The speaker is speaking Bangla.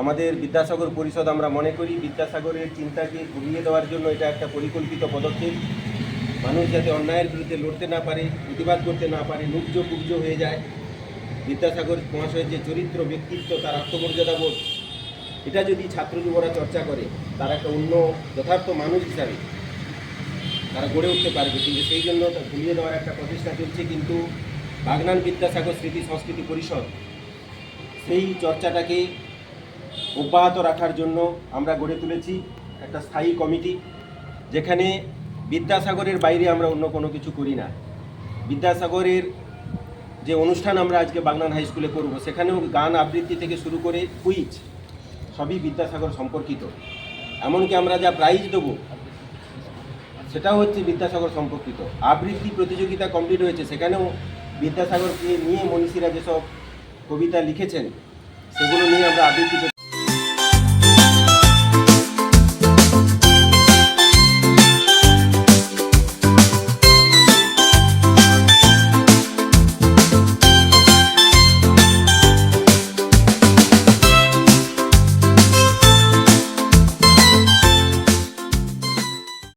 আমাদের বিদ্যাসাগর পরিষদ আমরা মনে করি বিদ্যাসাগরের চিন্তাকে ঘুরিয়ে দেওয়ার জন্য এটা একটা পরিকল্পিত পদক্ষেপ। মানুষ যাতে অন্যায়ের বিরুদ্ধে লড়তে না পারে, প্রতিবাদ করতে না পারে নুব্জ কুব্জ হয়ে যায়। বিদ্যাসাগর মহাশয়ের যে চরিত্র, ব্যক্তিত্ব, তার আত্মমর্যাদা বোধ এটা যদি ছাত্র যুবরা চর্চা করে, তারা একটা অন্য যথার্থ মানুষ হিসাবে তারা গড়ে উঠতে পারবে। কিন্তু সেই জন্য ভুলিয়ে দেওয়ার একটা প্রচেষ্টা চলছে। কিন্তু বাগনান বিদ্যাসাগর স্মৃতি সংস্কৃতি পরিষদ সেই চর্চাটাকে অব্যাহত রাখার জন্য আমরা গড়ে তুলেছি একটা স্থায়ী কমিটি, যেখানে বিদ্যাসাগরের বাইরে আমরা অন্য কোনো কিছু করি না। বিদ্যাসাগরের যে অনুষ্ঠান আমরা আজকে বাগনান হাই স্কুলে করব, সেখানেও গান আবৃত্তি থেকে শুরু করে কুইজ সবই বিদ্যাসাগর সম্পর্কিত। এমনকি আমরা যা প্রাইজ দেবো, সেটাও হচ্ছে বিদ্যাসাগর সম্পর্কিত। আবৃত্তি প্রতিযোগিতা কমপ্লিট হয়েছে, সেখানেও বিদ্যাসাগরকে নিয়ে মনীষীরা যেসব কবিতা লিখেছেন, সেগুলো নিয়ে আমরা আবৃত্তি